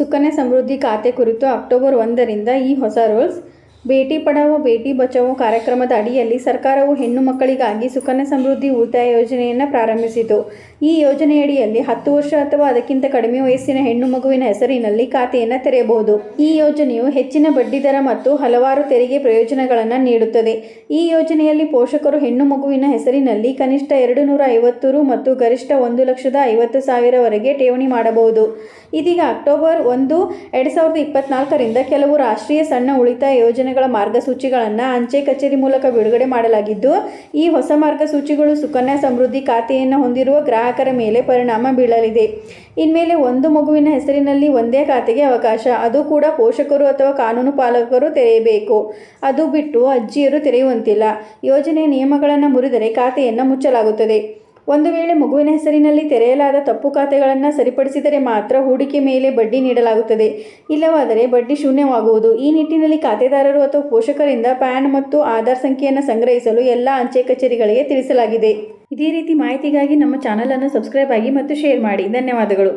ಸುಕನ್ಯಾ ಸಮೃದ್ಧಿ ಖಾತೆ ಕುರಿತು ಅಕ್ಟೋಬರ್ ಒಂದರಿಂದ ಈ ಹೊಸ ರೂಲ್ಸ್ ಬೇಟಿ ಪಡಾವೋ ಬೇಟಿ ಬಚಾವೋ ಕಾರ್ಯಕ್ರಮದ ಅಡಿಯಲ್ಲಿ ಸರ್ಕಾರವು ಹೆಣ್ಣು ಮಕ್ಕಳಿಗಾಗಿ ಸುಕನ್ಯಾ ಸಮೃದ್ಧಿ ಉಳಿತಾಯ ಯೋಜನೆಯನ್ನು ಪ್ರಾರಂಭಿಸಿತು. ಈ ಯೋಜನೆಯಡಿಯಲ್ಲಿ ಹತ್ತು ವರ್ಷ ಅಥವಾ ಅದಕ್ಕಿಂತ ಕಡಿಮೆ ವಯಸ್ಸಿನ ಹೆಣ್ಣು ಮಗುವಿನ ಹೆಸರಿನಲ್ಲಿ ಖಾತೆಯನ್ನು ತೆರೆಯಬಹುದು. ಈ ಯೋಜನೆಯು ಹೆಚ್ಚಿನ ಬಡ್ಡಿದರ ಮತ್ತು ಹಲವಾರು ತೆರಿಗೆ ಪ್ರಯೋಜನಗಳನ್ನು ನೀಡುತ್ತದೆ. ಈ ಯೋಜನೆಯಲ್ಲಿ ಪೋಷಕರು ಹೆಣ್ಣು ಮಗುವಿನ ಹೆಸರಿನಲ್ಲಿ ಕನಿಷ್ಠ ಎರಡು ನೂರ ಐವತ್ತು ರು ಮತ್ತು ಗರಿಷ್ಠ ಒಂದು ಲಕ್ಷದ ಐವತ್ತು ಸಾವಿರವರೆಗೆ ಠೇವಣಿ ಮಾಡಬಹುದು. ಇದೀಗ ಅಕ್ಟೋಬರ್ ಒಂದು, ಎರಡು ಸಾವಿರದ ಇಪ್ಪತ್ನಾಲ್ಕರಿಂದ ಕೆಲವು ರಾಷ್ಟ್ರೀಯ ಸಣ್ಣ ಉಳಿತಾಯ ಯೋಜನೆಗಳ ಮಾರ್ಗಸೂಚಿಗಳನ್ನು ಅಂಚೆ ಕಚೇರಿ ಮೂಲಕ ಬಿಡುಗಡೆ ಮಾಡಲಾಗಿದ್ದು, ಈ ಹೊಸ ಮಾರ್ಗಸೂಚಿಗಳು ಸುಕನ್ಯಾ ಸಮೃದ್ಧಿ ಖಾತೆಯನ್ನು ಹೊಂದಿರುವ ಗ್ರಾಹಕರ ಮೇಲೆ ಪರಿಣಾಮ ಬೀಳಲಿದೆ. ಇನ್ಮೇಲೆ ಒಂದು ಮಗುವಿನ ಹೆಸರಿನಲ್ಲಿ ಒಂದೇ ಖಾತೆಗೆ ಅವಕಾಶ. ಅದು ಕೂಡ ಪೋಷಕರು ಅಥವಾ ಕಾನೂನು ಪಾಲಕರು ತೆರೆಯಬೇಕು. ಅದು ಬಿಟ್ಟು ಅಜ್ಜಿಯರು ತೆರೆಯುವಂತಿಲ್ಲ. ಯೋಜನೆಯ ನಿಯಮಗಳನ್ನು ಮುರಿದರೆ ಖಾತೆಯನ್ನು ಮುಚ್ಚಲಾಗುತ್ತದೆ. ಒಂದು ವೇಳೆ ಮಗುವಿನ ಹೆಸರಿನಲ್ಲಿ ತೆರೆಯಲಾದ ತಪ್ಪು ಖಾತೆಗಳನ್ನು ಸರಿಪಡಿಸಿದರೆ ಮಾತ್ರ ಹೂಡಿಕೆ ಮೇಲೆ ಬಡ್ಡಿ ನೀಡಲಾಗುತ್ತದೆ. ಇಲ್ಲವಾದರೆ ಬಡ್ಡಿ ಶೂನ್ಯವಾಗುವುದು. ಈ ನಿಟ್ಟಿನಲ್ಲಿ ಖಾತೆದಾರರು ಅಥವಾ ಪೋಷಕರಿಂದ ಪ್ಯಾನ್ ಮತ್ತು ಆಧಾರ್ ಸಂಖ್ಯೆಯನ್ನು ಸಂಗ್ರಹಿಸಲು ಎಲ್ಲ ಅಂಚೆ ಕಚೇರಿಗಳಿಗೆ ತಿಳಿಸಲಾಗಿದೆ. ಇದೇ ರೀತಿ ಮಾಹಿತಿಗಾಗಿ ನಮ್ಮ ಚಾನಲನ್ನು ಸಬ್ಸ್ಕ್ರೈಬ್ ಆಗಿ ಮತ್ತು ಶೇರ್ ಮಾಡಿ. ಧನ್ಯವಾದಗಳು.